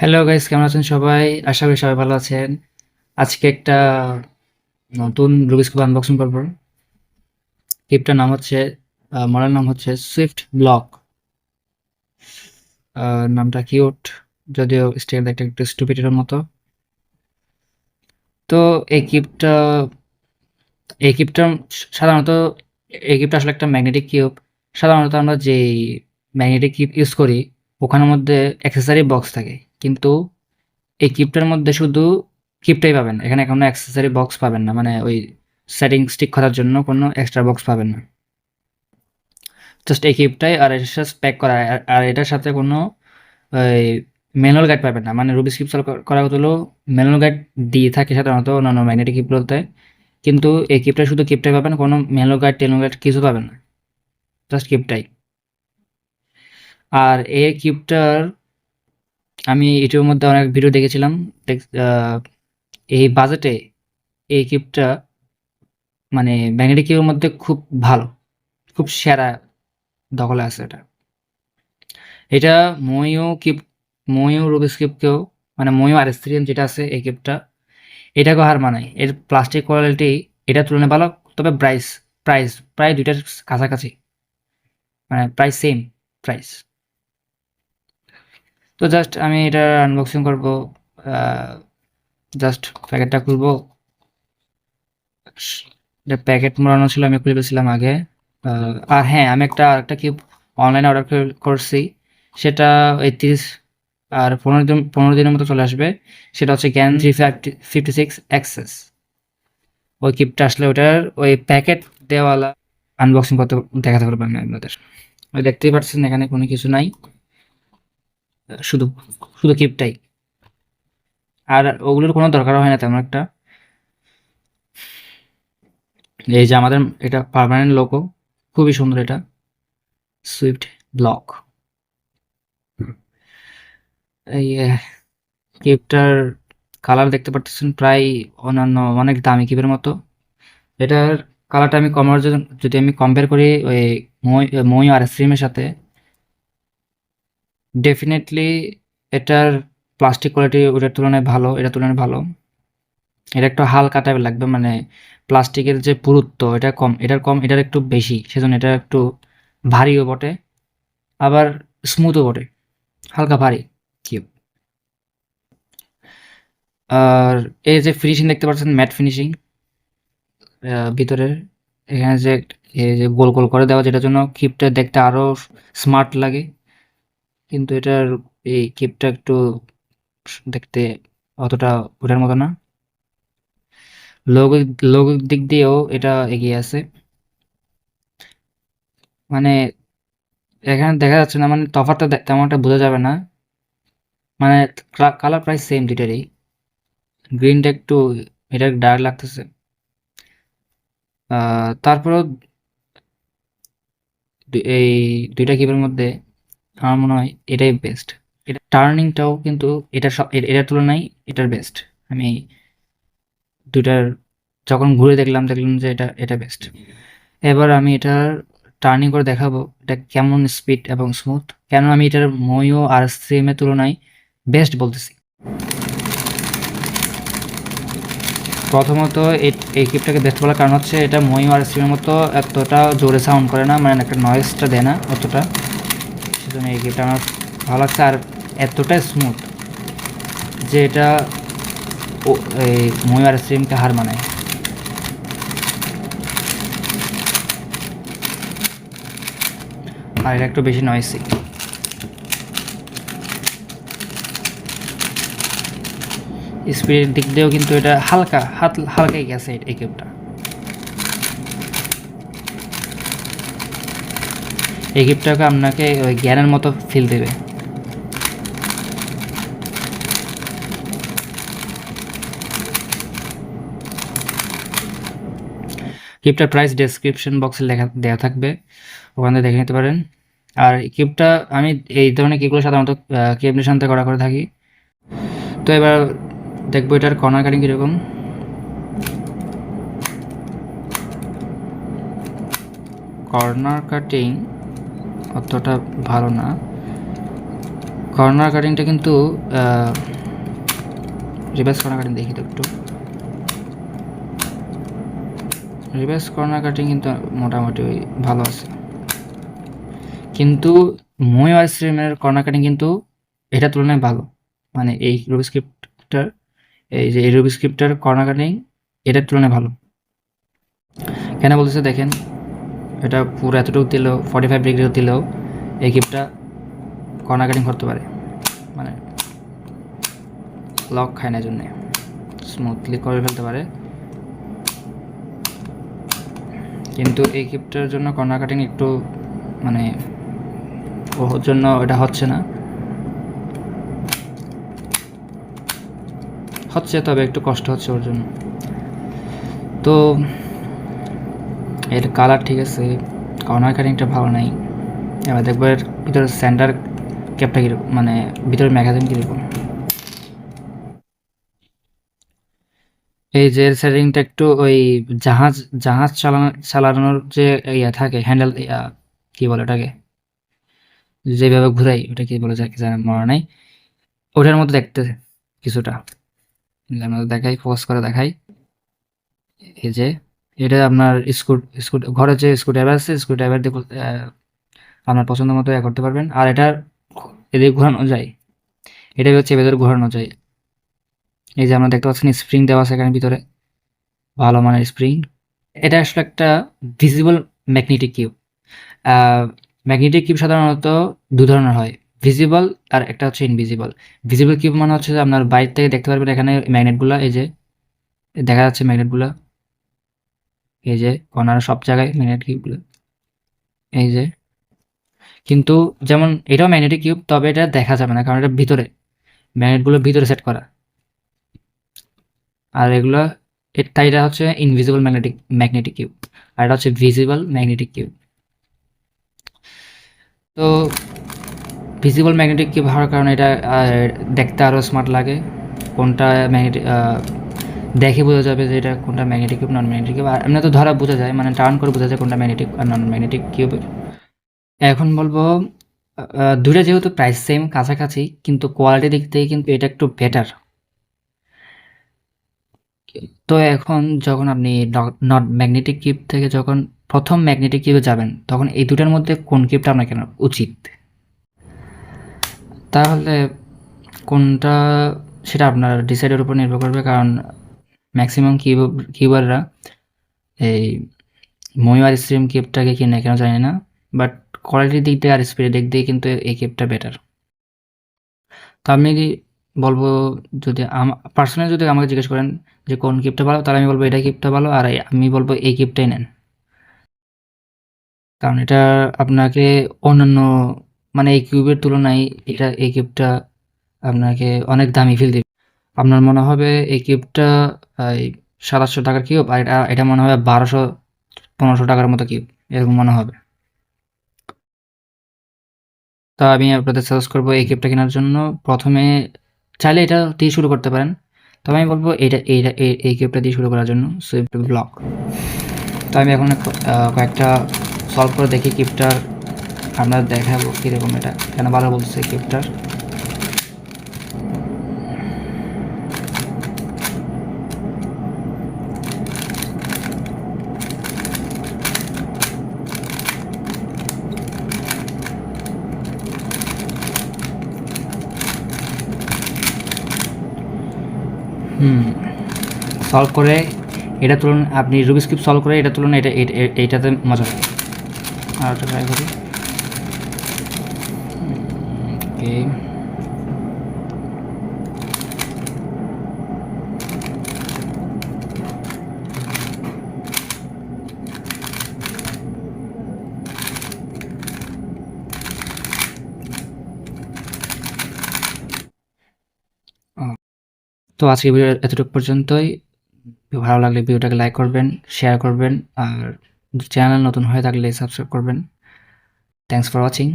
Hello guys কেমন আছেন সবাই? আশা করি সবাই ভালো আছেন। আজকে একটা নতুন রুবিস কিউব আনবক্সিং করব। কিপটার নাম হচ্ছে মডেল নাম হচ্ছে সুইফট ব্লক নামটা কিউট যদিও স্টিল দেখতে একটু স্টুপিটের মতো। তো এই কিপটা এই কিপটা সাধারণত, এই কিপটা আসলে একটা ম্যাগনেটিক কিউব সাধারণত আমরা যে ম্যাগনেটিক কিউব ইউজ করি, ওখানের মধ্যে অ্যাক্সেসারি বক্স থাকে। কিন্তু এই কিপটার মধ্যে শুধু কিপটাই পাবেন এখানে কোনো অ্যাক্সেসারি বক্স পাবেন না। মানে ওই সেটিং স্টিক করার জন্য কোনো এক্সট্রা বক্স পাবেন না। জাস্ট এই কিপটাই আর এটার সাথে প্যাক করা। আর- এটার সাথে কোনো ওই ম্যানুয়াল গাইড পাবেন না। মানে রুবি কিপ করা হলো ম্যানুয়াল গাইড দিয়ে থাকে সাধারণত অন্যান্য ম্যাগনেটিক কিপ বলতে। কিন্তু এই কিপটা শুধু কিপটাই পাবেন, কোনো ম্যানুয়াল গাইড টেনুয়াল গাইড কিছু পাবেন না। জাস্ট কিপটাই আর এই কিপটার আমি ইউটিউবের মধ্যে অনেক ভিডিও দেখেছিলাম। এই বাজেটে এই কিপটা মানে ম্যাগনেটিক কিপের মধ্যে খুব ভালো, খুব সেরা দখলে আছে এটা। এটা ময়ো কিপ ময়ো রুবিস কিপকেও মানে ময়ো আর এস যেটা আছে এই কিপটা এটাকেও হার মানায়। এর প্লাস্টিক কোয়ালিটি এটা তুলনায় ভালো, তবে প্রাইস প্রাইস প্রায় দুইটার কাছাকাছি। মানে প্রায় সেম প্রাইস তো জাস্ট আমি এটা আনবক্সিং করব জাস্ট প্যাকেটটা খুলবো। এটা প্যাকেট মোড়ানো ছিল, আমি খুলে ফেলছিলাম আগে। আর হ্যাঁ আমি একটা আরেকটা কি অনলাইনে অর্ডার করছি। সেটা ওই তিরিশ আর পনেরো দিন, পনেরো দিনের মতো চলে আসবে। সেটা হচ্ছে GaN three fifty six access ওই কিপটা আসলে ওটার, ওই প্যাকেট দেওয়ালা আনবক্সিং করতে দেখাতে পারব আমি আপনাদের। ওই দেখতেই পাচ্ছেন, এখানে কোনো কিছু নাই। শুধু শুধু কিপটাই আর ওগুলোর কোনো দরকার হয় না তেমন একটা। এই যে আমাদের এটা পার্মানেন্ট লোগো খুবই সুন্দর এটা। সুইফট ব্লক এই কিপটার কালার দেখতে পাচ্ছেন প্রায় অন্যান্য অনেক দামি কিপের মতো। এটার কালারটা আমি কমার জন্য যদি আমি কম্পেয়ার করি ওই মই মই আর স্ট্রিমের সাথে ডেফিনেটলি এটার প্লাস্টিক কোয়ালিটি ওটার তুলনায় ভালো, এটার তুলনায় ভালো। এটা একটু হালকা টাইপের লাগবে মানে প্লাস্টিকের যে পুরুত্ব, এটা কম, এটার কম, এটার একটু বেশি, সেজন্য এটা একটু ভারীও বটে, আবার স্মুথও বটে, হালকা ভারী কিউব আর এই যে ফিনিশিং দেখতে পাচ্ছেন ম্যাট ফিনিশিং ভিতরের, এখানে যে, এই যে গোল গোল করে দেওয়া, যেটার জন্য কিপটা দেখতে আরও স্মার্ট লাগে। কিন্তু এটার এই কিপটা একটু দেখতে অতটা ওটার মতো না। লোগো লোগোর দিক দিয়েও এটা এগিয়ে আছে। মানে এখানে দেখা যাচ্ছে না মানে তফাৎটা দে- তেমন একটা বোঝা যাবে না। মানে কালার প্রায় সেম দুইটারই। গ্রিনটা একটু এটা ডার্ক লাগতেছে। তারপরেও এই দুইটা কিপের মধ্যে আমার মনে হয় এটাই বেস্ট এটা টার্নিংটাও কিন্তু এটা সব এটার তুলনায় এটার বেস্ট আমি দুইটার যখন ঘুরে দেখলাম দেখলাম যে এটা এটা বেস্ট এবার আমি এটার টার্নিং করে দেখাবো এটা কেমন স্পিড এবং স্মুথ কেন আমি এটার ময়ো আর সিএমের তুলনায় বেস্ট বলতেছি? প্রথমত এই- কিপটাকে বেস্ট বলার কারণ হচ্ছে এটা ময়ো আর সিএমের মতো এতটা জোরে সাউন্ড করে না মানে একটা নয়েজটা দেয় না অতটা। সেজন্য এই কিপটা আমার ভালো লাগছে আর এতটা স্মুথ যে এটা এই ময়ো আর সিএমকে হার মানায়। আর এটা একটু বেশি নয়েসি স্পিডের দিক দিয়েও কিন্তু এটা হালকা, হাত, হালকাই গেছে এই কিউবটা এই কিউবটাকে আপনাকে ওই জ্ঞানের মতো ফিল দেবে। কিউবটার প্রাইস ডেসক্রিপশন বক্সে লেখা দেওয়া থাকবে। ওখান থেকে দেখে নিতে পারেন। আর কিউবটা আমি এই ধরনের কিউবগুলো সাধারণত কিউবনের সাথে করা করে থাকি? তো এবার দেখব এটার কর্নার কাটিং কীরকম। কর্নার কাটিং অতটা ভালো না। কর্নার কাটিংটা কিন্তু রিভার্স কর্নার কাটিং দেখি তো একটু। রিভার্স কর্নার কাটিং কিন্তু মোটামুটি ওই ভালো আছে। কিন্তু মই স্ট্রিমের কর্নার কাটিং কিন্তু এটার তুলনায় ভালো। মানে এই রুবি স্ক্রিপ্টটার এই যে এই রুবি স্ক্রিপ্টার কর্নার কাটিং এটার তুলনায় ভালো। কেন বলতেছে দেখেন এটা পুরো এতটুকু দিলেও ফর্টি ফাইভ ডিগ্রি দিলেও এই কিপটা কর্নার কাটিং করতে পারে। মানে লক খায় না জন্যে। স্মুথলি করে ফেলতে পারে। কিন্তু এই কিপটার জন্য কর্নার কাটিং একটু মানে ওর জন্য এটা হচ্ছে না। হচ্ছে, তবে একটু কষ্ট হচ্ছে ওর জন্য। তো এর কালার ঠিক আছে কর্নার কাটিংটা ভালো নাই। এবার দেখব এর ভিতরে সেন্টার ক্যাপটা কীরকম মানে ভিতরে ম্যাগাজিন কীরকম এই যে সেটিংটা একটু ওই জাহাজ জাহাজ চালানো, চালানোর যে ইয়া থাকে হ্যান্ডেল কি বলে ওটাকে? যেভাবে ঘুরাই, ওটা কি বলে যায় কি জানি, মনে নাই। ওটার মধ্যে দেখতে কিছুটা। দেখাই ফোকাস করে দেখাই। এই যে এটা আপনার স্কুট স্কুট, ঘরে যে স্ক্রু ড্রাইভার আছে স্ক্রু ড্রাইভার দিয়ে আপনার পছন্দ মতো ইয়ে করতে পারবেন। আর এটা এদিকে ঘোরানো যায়। এটা হচ্ছে ভেতরে ঘোরানো যায়। এই যে আমরা দেখতে পাচ্ছেন, স্প্রিং দেওয়া আছে এখানে ভিতরে। ভালো মানের স্প্রিং। এটা আসলে একটা visible magnetic cube. Magnetic cube সাধারণত দু ধরনের হয়। ভিজিবল আর একটা হচ্ছে ইনভিজিবল। ভিজিবল কিউব মানে হচ্ছে যে আপনার বাইরে থেকে দেখতে পারবেন এখানে ম্যাগনেটগুলো, এই যে দেখা যাচ্ছে ম্যাগনেটগুলো। এই যে কর্নার সব জায়গায় ম্যাগনেট কিউবগুলো এই যে। কিন্তু যেমন এটাও ম্যাগনেটিক কিউব তবে এটা দেখা যাবে না, কারণ এটা ভিতরে। ম্যাগনেটগুলো ভিতরে সেট করা। আর এগুলো তাই এটা হচ্ছে ইনভিজিবল ম্যাগনেটিক ম্যাগনেটিক কিউব আর এটা হচ্ছে ভিজিবল ম্যাগনেটিক কিউব তো ভিজিবল ম্যাগনেটিক কিউব হওয়ার কারণে এটা দেখতে আরও স্মার্ট লাগে। কোনটা ম্যাগনেটিক দেখে বোঝা যাবে যে এটা কোনটা magnetic cube non magnetic cube আর এমনি তো ধরা বোঝা যায় মানে টার্ন করে বোঝা যায় কোনটা ম্যাগনেটিক আর নন ম্যাগনেটিক কিউবের এখন বলব দুইটা যেহেতু প্রাইস সেম কাছাকাছি, কিন্তু কোয়ালিটি দিক থেকে কিন্তু এটা একটু বেটার তো এখন যখন আপনি নট ম্যাগনেটিক কিউব থেকে যখন প্রথম ম্যাগনেটিক কিউবে যাবেন, তখন এই দুটার মধ্যে কোন কিউবটা আপনার কেন উচিত? তাহলে কোনটা সেটা আপনার ডিসাইডের উপর নির্ভর করবে, কারণ ম্যাক্সিমাম কিউব কিউবাররা এই ময়ূর স্ট্রিম কিউবটাকে কিনে, কেন জানি না বাট কোয়ালিটির দিক দিয়ে আর স্পিডের দিক দিয়ে কিন্তু এই কেপটা বেটার তো আমি বলব, যদি পার্সোনালি যদি আমাকে জিজ্ঞেস করেন যে কোন কিপটা ভালো, তাহলে আমি বলব এটা কিপটা ভালো, আর আমি বলব এই কিপটাই নেন। কারণ এটা আপনাকে অন্যান্য মানে এই কিউবের তুলনায় এটা, এই কিউবটা আপনাকে অনেক দামি ফিল দেবে। আপনার মনে হবে এই কিউবটা সাতাশশো টাকার কিউব আর এটা এটা মনে হবে বারোশো, পনেরোশো টাকার মতো কিউব এরকম মনে হবে। তা আমি আপনাদের সাজেস্ট করব এই কিউবটা কেনার জন্য। প্রথমে চাইলে এটা দিয়ে শুরু করতে পারেন। তবে আমি বলব এইটা এইটা এই- কিউবটা দিয়ে শুরু করার জন্য সুইফট ব্লক তো আমি এখন কয়েকটা সলভ করে দেখি কিউবটার আমরা দেখাবো কীরকম এটা। কেন ভালো বলছে কিউবটার সলভ করে এটা তুলুন, আপনি রুবি কিউব সলভ করে এটা তুলুন, এটা এইটাতে মজা হবে আর একটা ট্রাই করি। ওকে তো আজকে ভিডিও এতটুকু পর্যন্তই। ভালো লাগলে ভিডিওটাকে লাইক করবেন শেয়ার করবেন, আর চ্যানেল নতুন হয়ে থাকলে সাবস্ক্রাইব করবেন। Thanks for watching